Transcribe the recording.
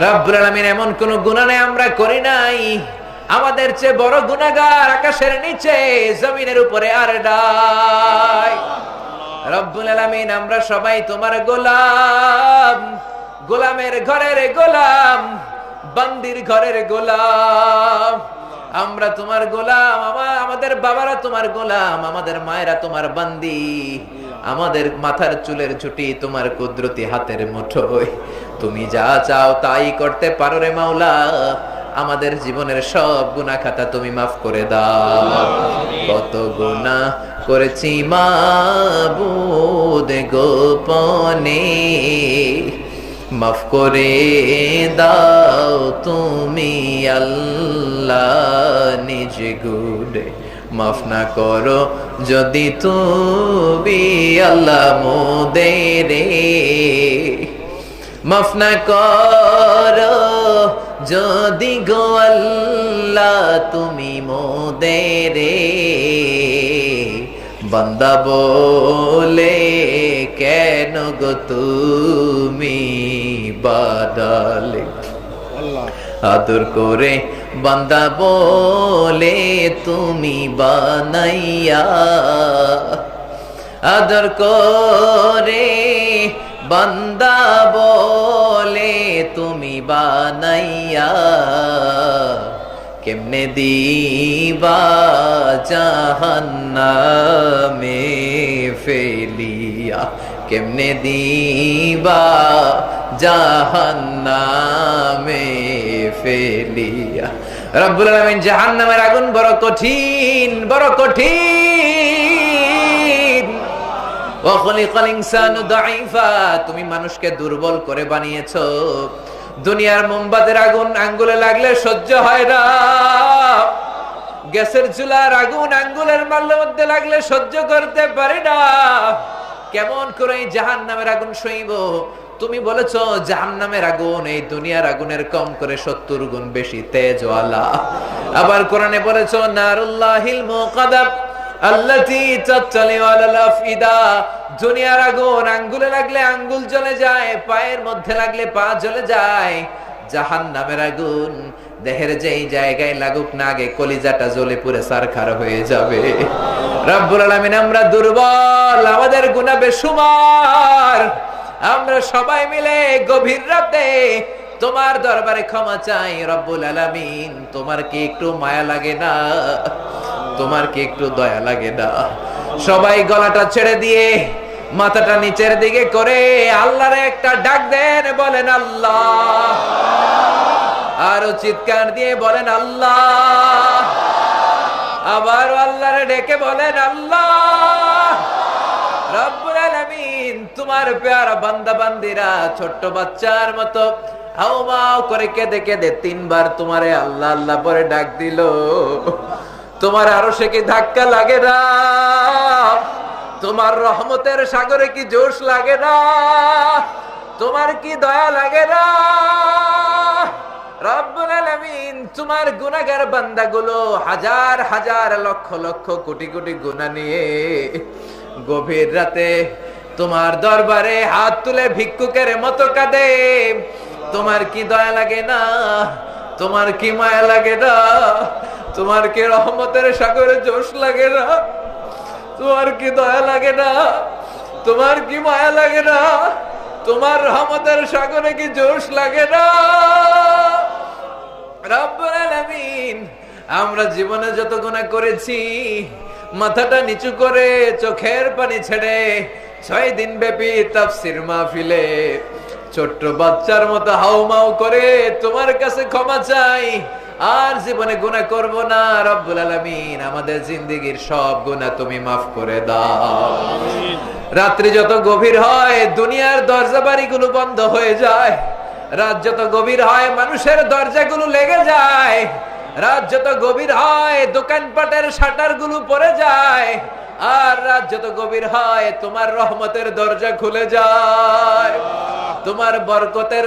রব্বুল আলামিন, এমন কোন নেই আমরা করি নাই। আমাদের চেয়ে বড় আকাশের নিচে, জমিনের উপরে আর ডাই রব্বুল আমরা সবাই তোমার গোলাম। গোলামের ঘরের গোলাম, বান্দির ঘরের গোলাম। আমরা তোমার গোলাম আমাদের বাবারা তোমার গোলাম, আমাদের মায়েরা তোমার বান্দি। আমাদের মাথার চুলের ছুটি তোমার কুদরতি হাতের মুঠোয় তুমি যা চাও তাই করতে পারো রে মাওলা। আমাদের জীবনের সব গুনাহ খাতা তুমি মাফ করে দাও। কত গুনাহ করেছি মাবুদ গোপনে। মাফ করে দাও তুমি আল্লাহ নিজ গুডে মাফ না করো, যদি তুমি আল্লাহ মোদেরে মাফ না করো, যদি গো আল্লাহ তুমি মোদেরে বান্দা বলে, কেন গো তুমি বাদালে? আদর করে বান্দা বলে, তুমি বানাইয়া আদর করে বান্দা বলে, তুমি বানাইয়া কেমনে দিবা জাহান্নামে ফেলিয়া? কেমনে দিবা জাহান্নামে ফেলিয়া। রব্বুল আলামিন জাহান্নামের আগুন বড় কঠিন বড় কঠিন। তুমি মানুষকে দুর্বল করে বানিয়েছো। দুনিয়ার মোমবাতির আগুন আঙ্গুলে লাগলে সহ্য হয় না। গ্যাসের চুলার আগুন আঙ্গুলের মাল্লের মধ্যে লাগলে সহ্য করতে পারে না। কেমন করে জাহান নামের আগুন সইব? তুমি বলেছ জাহান নামের আগুন, এই দুনিয়ার আগুনের কম করে সত্তর গুণ বেশি তেজওয়ালা। আবার কোরআনে বলেছ, নারুল্লাহিল মুকাদাব আল্লাতী আলাল আফইদা। দুনিয়ার আগুন, আঙ্গুলে লাগলে আঙ্গুল জ্বলে যায়, পায়ের মধ্যে লাগলে পা জ্বলে যায়। জাহান্নামের আগুন, দেহের যেই জায়গায় লাগুক না আগে, কলিজাটা জ্বলে পুরে সারখার হয়ে যাবে। রব্বুল আলামিন, আমরা দুর্বল, আমাদের গুনাহ বেসুমার আমরা সবাই মিলে গভীর রাতে তোমার দরবারে ক্ষমা চাই, রব্বুল আলামিন। তোমার কি একটু মায়া লাগে না? তোমার কি একটু দয়া লাগে না? সবাই গলাটা ছেড়ে দিয়ে মাথাটা নিচের দিকে করে আল্লাহরে একটা ডাক দেন, বলেন আল্লাহ। আরও চিৎকার দিয়ে বলেন আল্লাহ। আবার আল্লাহরে ডেকে বলেন আল্লাহ। আলামিন তোমার পেয়ারা বান্দা বান্দিরা, ছোট্ট বাচ্চার মতো। হাউমাউ করে কেঁদে কেঁদে তিনবার তোমারে আল্লাহ আল্লাহ পরে ডাক দিল। তোমার আরও সে কি ধাক্কা লাগে না? তোমার রহমতের সাগরে কি জোশ লাগে না? তোমার কি দয়া লাগে না? তোমার গুনাহগার বান্দাগুলো হাজার হাজার লক্ষ লক্ষ কোটি কোটি গুনাহ নিয়ে গভীর রাতে তোমার দরবারে হাত তুলে ভিক্ষুকের মতো কাঁদে। তোমার কি দয়া লাগে না? তোমার কি মায়া লাগে না? তোমার কি রহমতের সাগরে জোশ লাগে না? তোমার কি দয়া লাগে না? তোমার কি মায়া লাগে না? তোমার রহমতের সাগরে কি জোশ লাগে না? আমরা জীবনে যত গুনাহ করেছি, মাথাটা নিচু করে চোখের পানি ছেড়ে ছয় দিন ব্যাপী তাফসির মাহফিলে ছোট্ট বাচ্চার মতো হাউমাউ করে তোমার কাছে ক্ষমা চাই। আর জীবনে গুনাহ করব না রব্বুল আলামিন আমাদের জিন্দেগীর সব গুনাহ তুমি মাফ করে দাও। রাত্রি যত গভীর হয় দুনিয়ার দরজা বাড়িগুলো বন্ধ হয়ে যায়। রাত যত গভীর হয় মানুষের দরজাগুলো লেগে যায়। রাত যত গভীর হয় দোকানপাটের শাটারগুলো পরে যায়। আর রাত যত গভীর হয়, তোমার রহমতের দরজা খুলে যায়। তোমার বরকতের